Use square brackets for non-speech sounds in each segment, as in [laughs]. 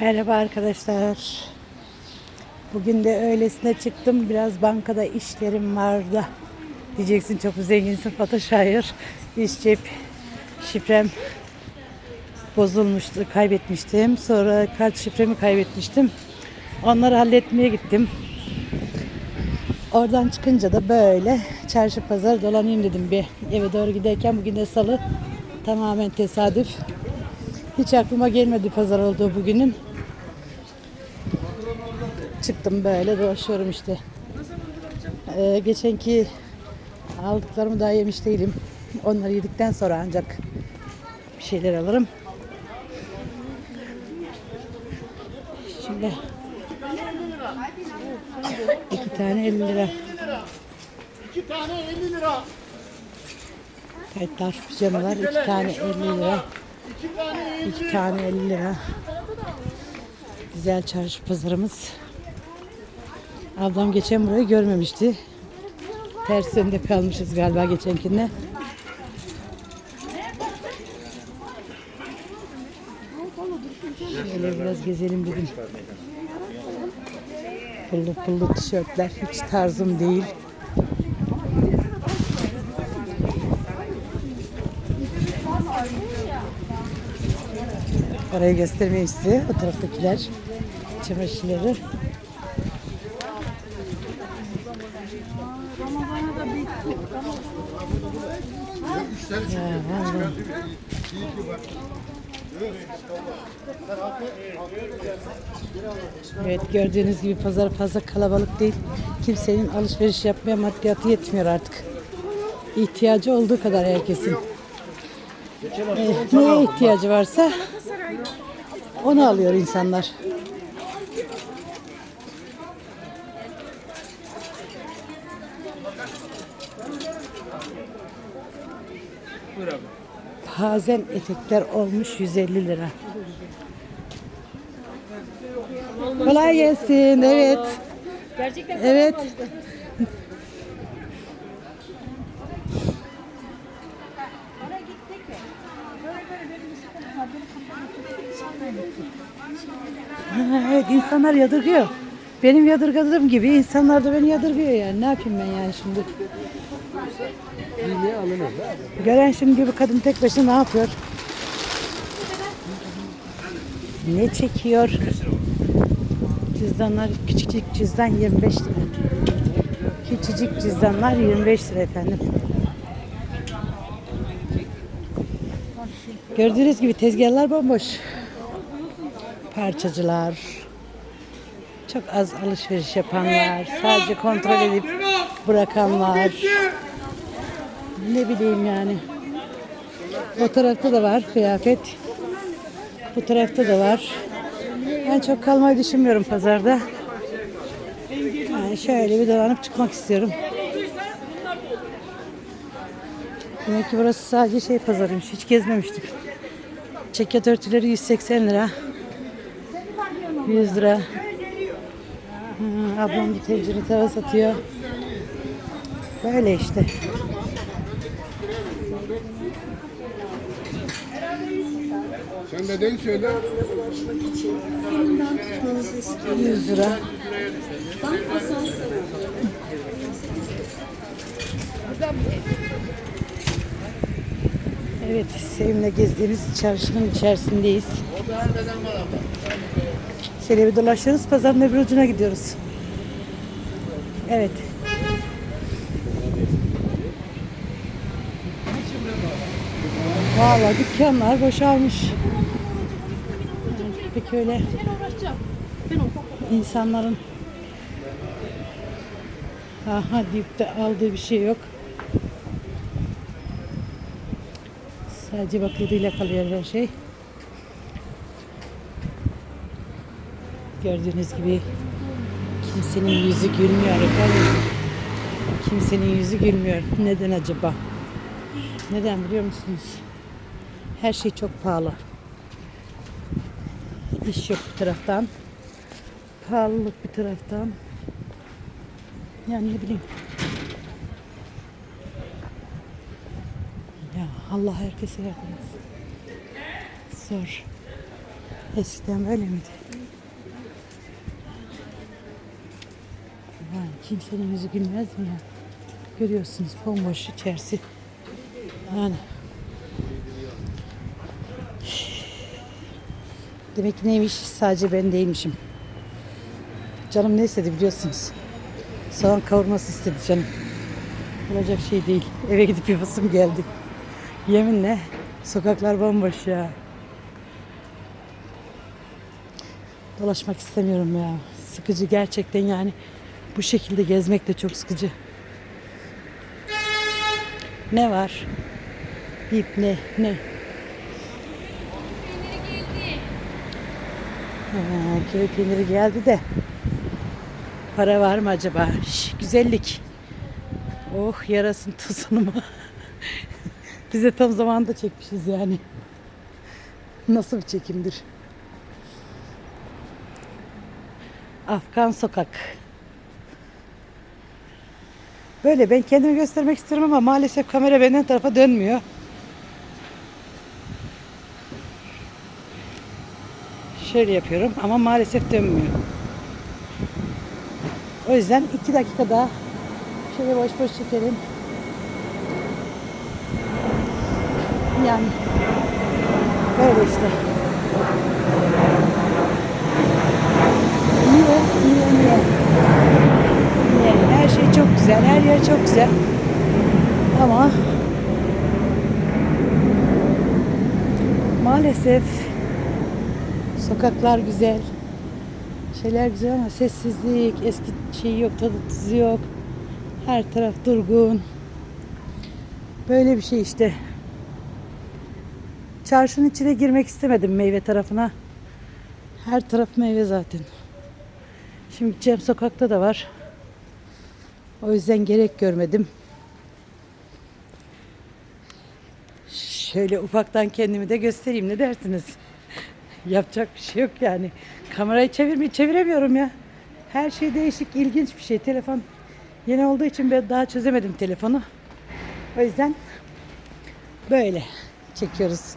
Merhaba arkadaşlar. Bugün de öylesine çıktım. Biraz bankada işlerim vardı. Diyeceksin çok zenginsin Fatoş. Hayır. İş cep şifrem bozulmuştu. Kaybetmiştim. Sonra kart şifremi kaybetmiştim. Onları halletmeye gittim. Oradan çıkınca da böyle çarşı pazar dolanayım dedim bir eve doğru giderken bugün de salı tamamen tesadüf. Hiç aklıma gelmedi pazar olduğu bugünün. Çıktım böyle dolaşıyorum işte. Ee, geçenki aldıklarımı daha yemiş değilim. Onları yedikten sonra ancak bir şeyler alırım. Şimdi iki tane 50 lira. İki tane 50 lira. Kayıtlar, pijamalar iki tane 50 lira. İki tane 50 İki tane 50 lira. Güzel çarşı pazarımız. Ablam geçen burayı görmemişti. Ters yönde kalmışız galiba geçenkinde. Şöyle biraz gezelim dedim. Pullu pullu tişörtler hiç tarzım değil. Orayı göstermeyeyim size. O taraftakiler çamaşırları. Evet gördüğünüz gibi pazar fazla kalabalık değil. Kimsenin alışveriş yapmaya maddiyatı yetmiyor artık. İhtiyacı olduğu kadar herkesin. Ee, neye ihtiyacı varsa onu alıyor insanlar. Bazen etekler olmuş 150 lira. Kolay gelsin. Evet. Gerçekten Evet. Evet insanlar yadırgıyor. Benim yadırgadığım gibi insanlar da beni yadırgıyor yani. Ne yapayım ben yani şimdi? Gören şimdi bu kadın tek başına ne yapıyor? Ne çekiyor? Cüzdanlar küçücük cüzdan 25 lira. Küçücük cüzdanlar 25 lira efendim. Gördüğünüz gibi tezgahlar bomboş. Parçacılar. Çok az alışveriş yapanlar. Sadece kontrol edip bırakanlar. Ne bileyim yani. O tarafta da var kıyafet. Bu tarafta da var. Ben çok kalmayı düşünmüyorum pazarda. Yani şöyle bir dolanıp çıkmak istiyorum. Demek ki burası sadece şey pazarıymış. Hiç gezmemiştim. Çekyat örtüleri 180 lira. 100 lira. Hı, ablam bir tencere tava satıyor. Böyle işte. Sen neden söyle? 100 lira. Evet, Sevim'le gezdiğimiz çarşının içerisindeyiz. Şöyle bir dolaşıyoruz, pazarın öbür ucuna gidiyoruz. Evet. Vallahi dükkanlar boşalmış. Peki öyle insanların aha deyip de aldığı bir şey yok. Sadece bakıldığıyla kalıyor her şey. Gördüğünüz gibi kimsenin yüzü gülmüyor efendim. Kimsenin yüzü gülmüyor. Neden acaba? Neden biliyor musunuz? Her şey çok pahalı. İş yok bir taraftan. Pahalılık bir taraftan. Yani ne bileyim. Ya Allah herkese yardım etsin. Zor. Eskiden böyle miydi? Yani kimsenin yüzü gülmez mi ya? Görüyorsunuz bomboş içerisi. Yani. Demek ki neymiş sadece ben değilmişim. Canım ne istedi biliyorsunuz. Soğan kavurması istedi canım. Olacak şey değil. Eve gidip yapasım geldi. Yeminle sokaklar bomboş ya. Dolaşmak istemiyorum ya. Sıkıcı gerçekten yani. Bu şekilde gezmek de çok sıkıcı. Ne var? Bip ne? Ne? Köy peyniri geldi de. Para var mı acaba? Şş, güzellik. Oh yarasın tuzunu mu? [laughs] Bize tam zamanında çekmişiz yani. Nasıl bir çekimdir? Afgan sokak. Böyle ben kendimi göstermek istiyorum ama maalesef kamera benden tarafa dönmüyor. Şöyle yapıyorum ama maalesef dönmüyor. O yüzden iki dakika daha şöyle boş boş çekelim. Yani böyle işte. Niye? Niye? Niye? Her şey çok güzel. Her yer çok güzel. Ama maalesef sokaklar güzel. Şeyler güzel ama sessizlik, eski şey yok, tadı tuzu yok. Her taraf durgun. Böyle bir şey işte. Çarşının içine girmek istemedim meyve tarafına. Her taraf meyve zaten. Şimdi Cem sokakta da var. O yüzden gerek görmedim. Şöyle ufaktan kendimi de göstereyim ne dersiniz? [laughs] Yapacak bir şey yok yani. Kamerayı çevirmeyi çeviremiyorum ya. Her şey değişik, ilginç bir şey. Telefon yeni olduğu için ben daha çözemedim telefonu. O yüzden böyle çekiyoruz.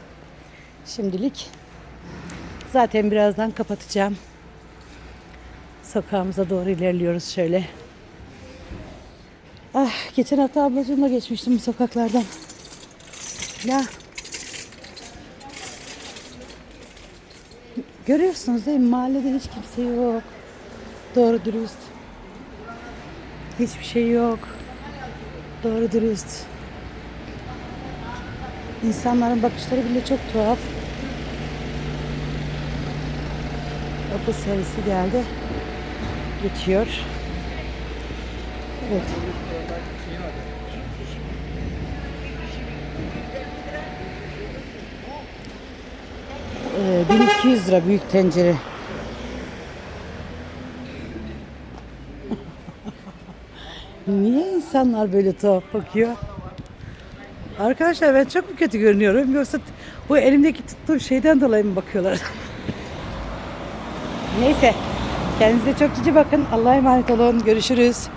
Şimdilik zaten birazdan kapatacağım. Sokağımıza doğru ilerliyoruz şöyle. Ah, geçen hafta ablacığımla geçmiştim bu sokaklardan. Ya Görüyorsunuz değil mi? Mahallede hiç kimse yok. Doğru dürüst. Hiçbir şey yok. Doğru dürüst. İnsanların bakışları bile çok tuhaf. Okul servisi geldi. Geçiyor. Evet. Ee, 1200 lira büyük tencere. [laughs] Niye insanlar böyle tuhaf bakıyor? Arkadaşlar ben çok mu kötü görünüyorum yoksa bu elimdeki tuttuğum şeyden dolayı mı bakıyorlar? [laughs] Neyse. Kendinize çok cici bakın. Allah'a emanet olun. Görüşürüz.